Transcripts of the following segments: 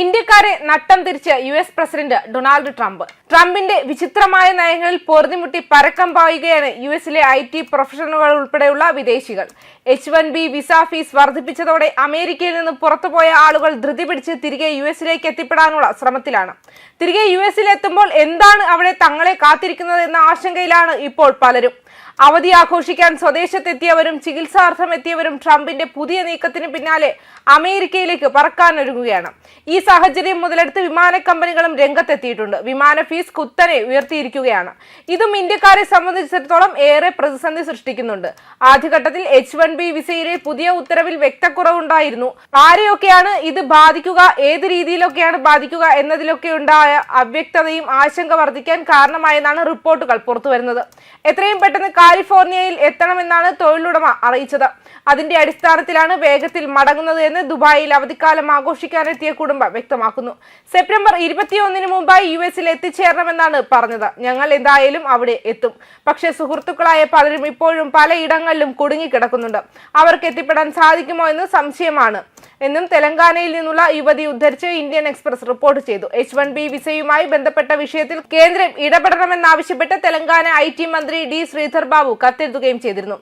ഇന്ത്യക്കാരെ നട്ടം തിരിച്ച് U S president Donald Trump. ട്രംപിന്റെ വിചിത്രമായ നയങ്ങളിൽ പൊറുതിമുട്ടി പരക്കം പായുകയാണ് യു എസിലെ ഐ ടി പ്രൊഫഷണലുകൾ ഉൾപ്പെടെയുള്ള വിദേശികൾ. H one B visa fees വർദ്ധിപ്പിച്ചതോടെ അമേരിക്കയിൽ നിന്ന് പുറത്തുപോയ ആളുകൾ ധൃതി പിടിച്ച് തിരികെ യു എസിലേക്ക് എത്തിപ്പെടാനുള്ള ശ്രമത്തിലാണ്. തിരികെ യു എസിൽ എത്തുമ്പോൾ എന്താണ് അവിടെ തങ്ങളെ കാത്തിരിക്കുന്നത് എന്ന ആശങ്കയിലാണ് ഇപ്പോൾ പലരും. അവധി ആഘോഷിക്കാൻ സ്വദേശത്തെത്തിയവരും ചികിത്സാർത്ഥം എത്തിയവരും ട്രംപിന്റെ പുതിയ നീക്കത്തിന് പിന്നാലെ അമേരിക്കയിലേക്ക് പറക്കാനൊരുങ്ങുകയാണ്. ഈ സാഹചര്യം മുതലെടുത്ത് വിമാന കമ്പനികളും രംഗത്തെത്തിയിട്ടുണ്ട്. വിമാന ഫീസ് കുത്തനെ ഉയർത്തിയിരിക്കുകയാണ്. ഇതും ഇന്ത്യക്കാരെ സംബന്ധിച്ചിടത്തോളം ഏറെ പ്രതിസന്ധി സൃഷ്ടിക്കുന്നുണ്ട്. ആദ്യഘട്ടത്തിൽ എച്ച് വൺ ബി വിസയിലെ പുതിയ ഉത്തരവിൽ വ്യക്തക്കുറവുണ്ടായിരുന്നു. ആരെയൊക്കെയാണ് ഇത് ബാധിക്കുക ഏത് രീതിയിലൊക്കെയാണ് ബാധിക്കുക എന്നതിലൊക്കെ ഉണ്ടായ അവ്യക്തതയും ആശങ്ക വർദ്ധിക്കാൻ കാരണമായെന്നാണ് റിപ്പോർട്ടുകൾ പുറത്തുവരുന്നത്. എത്രയും പെട്ടെന്ന് കാലിഫോർണിയയിൽ എത്തണമെന്നാണ് തൊഴിലുടമ അറിയിച്ചത്. അതിന്റെ അടിസ്ഥാനത്തിലാണ് വേഗത്തിൽ മടങ്ങുന്നത് എന്ന് ദുബായിൽ അവധിക്കാലം ആഘോഷിക്കാനെത്തിയ കുടുംബം വ്യക്തമാക്കുന്നു. സെപ്റ്റംബർ ഇരുപത്തിയൊന്നിന് മുമ്പായി യു എസിൽ എത്തിച്ചേരണമെന്നാണ് പറഞ്ഞത്. ഞങ്ങൾ എന്തായാലും അവിടെ എത്തും. പക്ഷേ സുഹൃത്തുക്കളായ പലരും ഇപ്പോഴും പലയിടങ്ങളിലും കുടുങ്ങിക്കിടക്കുന്നുണ്ട്. അവർക്ക് എത്തിപ്പെടാൻ സാധിക്കുമോ എന്ന് സംശയമാണ്. എന്നും തെലങ്കാനയിൽ നിന്നുള്ള യുവതി ഉദ്ധരിച്ച് ഇന്ത്യൻ എക്സ്പ്രസ് റിപ്പോർട്ട് ചെയ്തു. എച്ച് വൺ ബി വിസയുമായി ബന്ധപ്പെട്ട വിഷയത്തിൽ കേന്ദ്രം ഇടപെടണമെന്നാവശ്യപ്പെട്ട് തെലങ്കാന ഐ ടി മന്ത്രി ഡി ശ്രീധർ ബാബു കത്തെഴുതുകയും ചെയ്തിരുന്നു.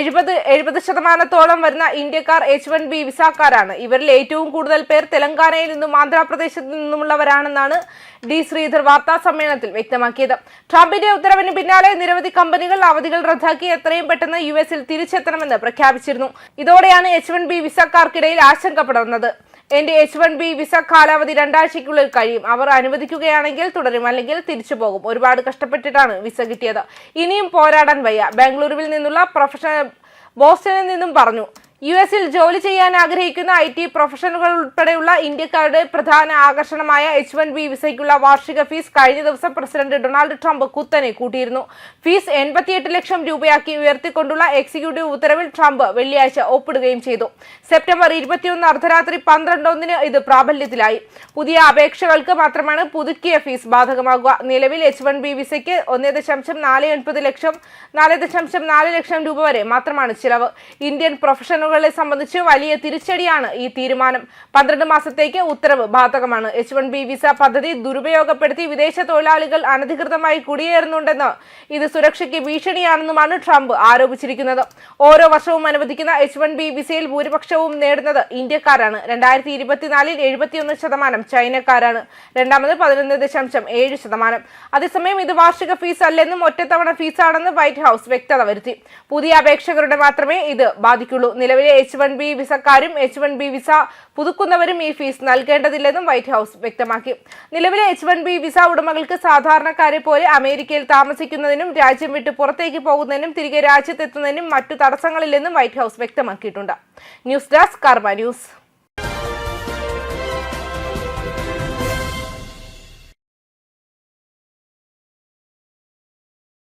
എഴുപത് എഴുപത് ശതമാനത്തോളം വരുന്ന ഇന്ത്യക്കാർ എച്ച് വൺ ബി വിസാക്കാരാണ്. ഇവരിൽ ഏറ്റവും കൂടുതൽ പേർ തെലങ്കാനയിൽ നിന്നും ആന്ധ്രാപ്രദേശത്ത് നിന്നുമുള്ളവരാണെന്നാണ് ഡി ശ്രീധർ വാർത്താ സമ്മേളനത്തിൽ വ്യക്തമാക്കിയത്. ട്രംപിന്റെ ഉത്തരവിന് പിന്നാലെ നിരവധി കമ്പനികൾ അവധികൾ റദ്ദാക്കി എത്രയും പെട്ടെന്ന് യു എസിൽ തിരിച്ചെത്തണമെന്ന് പ്രഖ്യാപിച്ചിരുന്നു. ഇതോടെയാണ് എച്ച് വൺ ബി വിസക്കാർക്കിടയിൽ ആശങ്ക പടർന്നത് എന്റെ എച്ച് വൺ ബി വിസ കാലാവധി രണ്ടാഴ്ചയ്ക്കുള്ളിൽ കഴിയും. അവർ അനുവദിക്കുകയാണെങ്കിൽ തുടരും അല്ലെങ്കിൽ തിരിച്ചു പോകും. ഒരുപാട് കഷ്ടപ്പെട്ടിട്ടാണ് വിസ കിട്ടിയത്. ഇനിയും പോരാടാൻ വയ്യ. ബാംഗ്ലൂരുവിൽ നിന്നുള്ള പ്രൊഫഷണൽ ബോസ്റ്റണിൽ നിന്നും പറഞ്ഞു. യു എസിൽ ജോലി ചെയ്യാൻ ആഗ്രഹിക്കുന്ന ഐ ടി പ്രൊഫഷണലുകൾ ഉൾപ്പെടെയുള്ള ഇന്ത്യക്കാരുടെ പ്രധാന ആകർഷണമായ എച്ച് വൺ ബി വിസയ്ക്കുള്ള വാർഷിക ഫീസ് കഴിഞ്ഞ ദിവസം പ്രസിഡന്റ് ഡൊണാൾഡ് ട്രംപ് കുത്തനെ കൂട്ടിയിരുന്നു. ഫീസ് എൺപത്തിയെട്ട് ലക്ഷം രൂപയാക്കി ഉയർത്തിക്കൊണ്ടുള്ള എക്സിക്യൂട്ടീവ് ഉത്തരവിൽ ട്രംപ് വെള്ളിയാഴ്ച ഒപ്പിടുകയും ചെയ്തു. സെപ്റ്റംബർ ഇരുപത്തിയൊന്ന് അർദ്ധരാത്രി പന്ത്രണ്ട് ഒന്നിന് ഇത് പ്രാബല്യത്തിലായി. പുതിയ അപേക്ഷകൾക്ക് മാത്രമാണ് പുതുക്കിയ ഫീസ് ബാധകമാകുക. നിലവിൽ എച്ച് വൺ ബി വിസയ്ക്ക് ഒന്നേ ദശാംശം നാല് എൺപത് ലക്ഷം നാല് ദശാംശം നാല് ലക്ഷം രൂപ വരെ മാത്രമാണ് ചിലവ്. ഇന്ത്യൻ പ്രൊഫഷണലുകളെ സംബന്ധിച്ച് വലിയ തിരിച്ചടിയാണ് ഈ തീരുമാനം. പന്ത്രണ്ട് മാസത്തേക്ക് ഉത്തരവ് ബാധകമാണ്. എച്ച് വൺ ബി വിസ പദ്ധതി ദുരുപയോഗപ്പെടുത്തി വിദേശ തൊഴിലാളികൾ അനധികൃതമായി കുടിയേറുന്നുണ്ടെന്ന് ഇത് സുരക്ഷയ്ക്ക് ഭീഷണിയാണെന്നുമാണ് ട്രംപ് ആരോപിച്ചിരിക്കുന്നത്. ഓരോ വർഷവും അനുവദിക്കുന്ന എച്ച് വൺ ബി വിസയിൽ ഭൂരിപക്ഷവും നേടുന്നത് ഇന്ത്യക്കാരാണ്. രണ്ടായിരത്തി ഇരുപത്തിനാലിൽ എഴുപത്തിയൊന്ന് ശതമാനം ചൈനക്കാരാണ്. രണ്ടാമത് പതിനൊന്ന് ദശാംശം ഏഴ് ശതമാനം. അതേസമയം ഇത് വാർഷിക ഫീസ് അല്ലെന്നും ഒറ്റത്തവണ ഫീസാണെന്ന് വൈറ്റ് ഹൗസ് വ്യക്തത വരുത്തി. പുതിയ അപേക്ഷകരുടെ മാത്രമേ ഇത് ബാധിക്കുള്ളൂ. നിലവിലെ എച്ച് വൺ ബി വിസക്കാരും എച്ച് വൺ ബി വിസ പുതുക്കുന്നവരും ഈ ഫീസ് നൽകേണ്ടതില്ലെന്നും വൈറ്റ് ഹൌസ് വ്യക്തമാക്കി. നിലവിലെ എച്ച് വൺ ബി വിസ ഉടമകൾക്ക് സാധാരണക്കാരെ പോലെ അമേരിക്കയിൽ താമസിക്കുന്നതിനും രാജ്യം വിട്ട് പുറത്തേക്ക് പോകുന്നതിനും തിരികെ രാജ്യത്തെത്തുന്നതിനും മറ്റു തടസ്സങ്ങളില്ലെന്നും വൈറ്റ് ഹൌസ് വ്യക്തമാക്കിയിട്ടുണ്ട്. News desk Karma news.